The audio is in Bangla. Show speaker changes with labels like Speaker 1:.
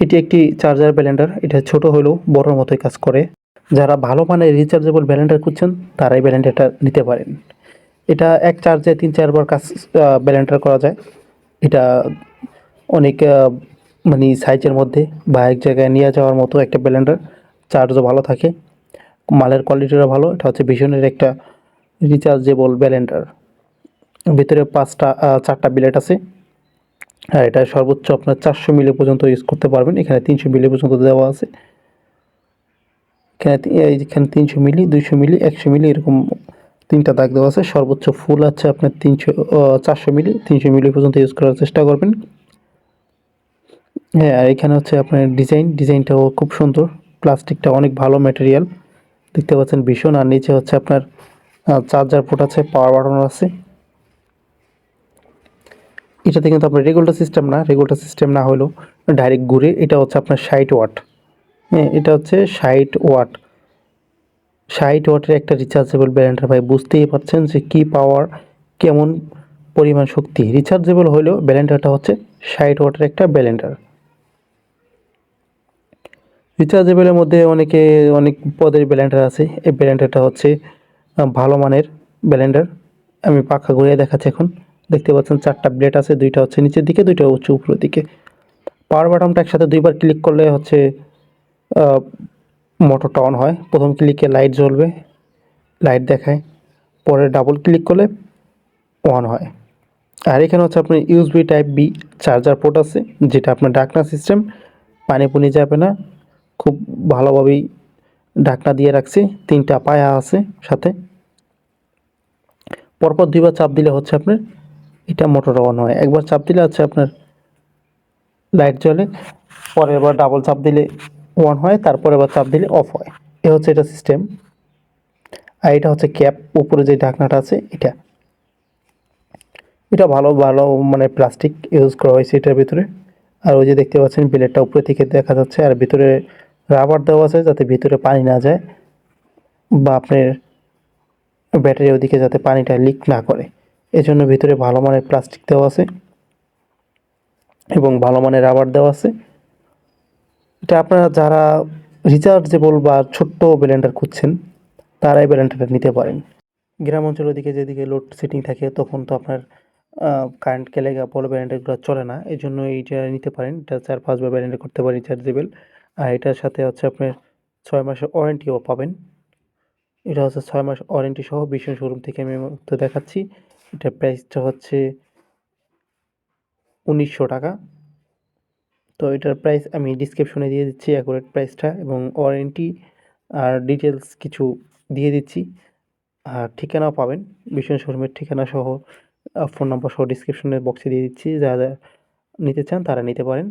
Speaker 1: এটি একটি চার্জার ব্যালেন্ডার এটা ছোট হলেও বড়র মতোই কাজ করে। যারা ভালো মানের রিচার্জেবল ব্যালেন্ডার খুঁজছেন, তারাই এই ব্লেন্ডারটা নিতে পারেন। এটা এক চার্জে তিন চারবার কাজ ব্লেন্ডার করা যায়। এটা অনেক মানে সাইজের মধ্যে বা এক জায়গায় নিয়ে যাওয়ার মতো একটা ব্লেন্ডার চার্জও ভালো থাকে। মালের কোয়ালিটিটা ভালো, এটা হচ্ছে ভীষণের একটা রিচার্জেবল ব্যালেন্ডার ভিতরে পাঁচটা চারটা বিলেট আছে। আর এটা সর্বোচ্চ আপনার চারশো মিলি পর্যন্ত ইউজ করতে পারবেন। এখানে তিনশো মিলি পর্যন্ত দেওয়া আছে। এখানে এখানে তিনশো মিলি, দুইশো মিলি, একশো মিলি এরকম তিনটা দাগ দেওয়া আছে। সর্বোচ্চ ফুল আছে আপনার তিনশো চারশো মিলি, তিনশো মিলি পর্যন্ত ইউজ করার চেষ্টা করবেন। হ্যাঁ আর এখানে হচ্ছে আপনার ডিজাইন, ডিজাইনটাও খুব সুন্দর। প্লাস্টিকটা অনেক ভালো ম্যাটেরিয়াল দেখতে পাচ্ছেন ভীষণ। আর নিচে হচ্ছে আপনার চার্জার পোর্ট আছে পাওয়ার বাটন আছে। এটাতে কিন্তু আপনার রেগুলার সিস্টেম না রেগুলার সিস্টেম না হলেও ডাইরেক্ট ঘুরে এটা হচ্ছে আপনার ষাট ওয়াট হ্যাঁ এটা হচ্ছে ষাট ওয়াট ষাট ওয়াটের একটা রিচার্জেবল ব্যালেন্ডার ভাই বুঝতেই পারছেন যে কী পাওয়ার কেমন পরিমাণ শক্তি। রিচার্জেবল হলেও ব্যালেন্ডারটা হচ্ছে ষাট ওয়াটের একটা ব্যালেন্ডার রিচার্জেবলের মধ্যে অনেকে, অনেক পদের ব্যালেন্ডার আছে। এই ব্যালেন্ডারটা হচ্ছে ভালো মানের ব্যালেন্ডার আমি পাখা ঘুরিয়ে দেখাচ্ছি এখন। দেখতে পাচ্ছেন চারটা ব্লেড আছে, দুইটা হচ্ছে নিচের দিকে, দুইটা হচ্ছে উপরের দিকে। পাওয়ার বাটনটা একসাথে দুইবার ক্লিক করলে হচ্ছে মোটরটা অন হয়। প্রথম ক্লিকে লাইট জ্বলবে, লাইট দেখায়। পরে ডাবল ক্লিক করলে অন হয়। আর এখানে হচ্ছে আপনার USB type B charger port আছে, যেটা আপনার ডাকনা সিস্টেম পানি পুনি যাবে না। খুব ভালোভাবেই ঢাকনা দিয়ে রাখছি, তিনটা পায়া আছে সাথে। পরপর দুইবার চাপ দিলে হচ্ছে আপনার এটা মোটর অন হয়। একবার চাপ দিলে হচ্ছে আপনার লাইট জ্বলে পরের বার ডাবল চাপ দিলে অন হয়, তারপরে আবার চাপ দিলে অফ হয়। এ হচ্ছে এটা সিস্টেম আর এটা হচ্ছে ক্যাপ উপরে যে ঢাকনাটা আছে, এটা। এটা ভালো ভালো মানে প্লাস্টিক ইউজ করা হয়েছে এটার ভিতরে। আর ওই যে দেখতে পাচ্ছেন বিলেটটা উপরে থেকে দেখা যাচ্ছে। আর ভিতরে রাবার দেওয়া আছে যাতে ভিতরে পানি না যায় বা আপনার ব্যাটারি ওদিকে যাতে পানিটা লিক না করে। এজন্য ভিতরে ভালো মানের প্লাস্টিক দেওয়া আছে এবং ভালো মানের রাবার দেওয়া আছে। এটা আপনারা যারা রিচার্জেবল বা ছোট্ট ব্লেন্ডার খুঁজছেন, তারা এই নিতে পারেন। গ্রাম অঞ্চলের দিকে যেদিকে লোড সেটিং থাকে, তখন তো আপনার কারেন্ট কেলে বড় ব্যালেন্ডারগুলো চলে না। এই জন্য এইটা নিতে পারেন। এটা চার পাঁচবার ব্যালেন্ডার করতে পারেন রিচার্জেবল আর এটার সাথে হচ্ছে আপনার ছয় মাসের ওয়ারেন্টিও পাবেন। এটা হচ্ছে ছয় মাস ওয়ারেন্টি সহ ভীষণ শোরুম থেকে আমি তো দেখাচ্ছি। এটার প্রাইসটা হচ্ছে উনিশশো টাকা। তো এটার প্রাইস আমি ডিসক্রিপশনে দিয়ে দিচ্ছি অ্যাকুরেট প্রাইসটা এবং ওয়ারেন্টি আর ডিটেলস কিছু দিয়ে দিচ্ছি। আর ঠিকানাও পাবেন ভীষণ শর্মের ঠিকানা সহ ফোন নম্বর সহ ডিসক্রিপশনের বক্সে দিয়ে দিচ্ছি। যারা নিতে চান তারা নিতে পারেন।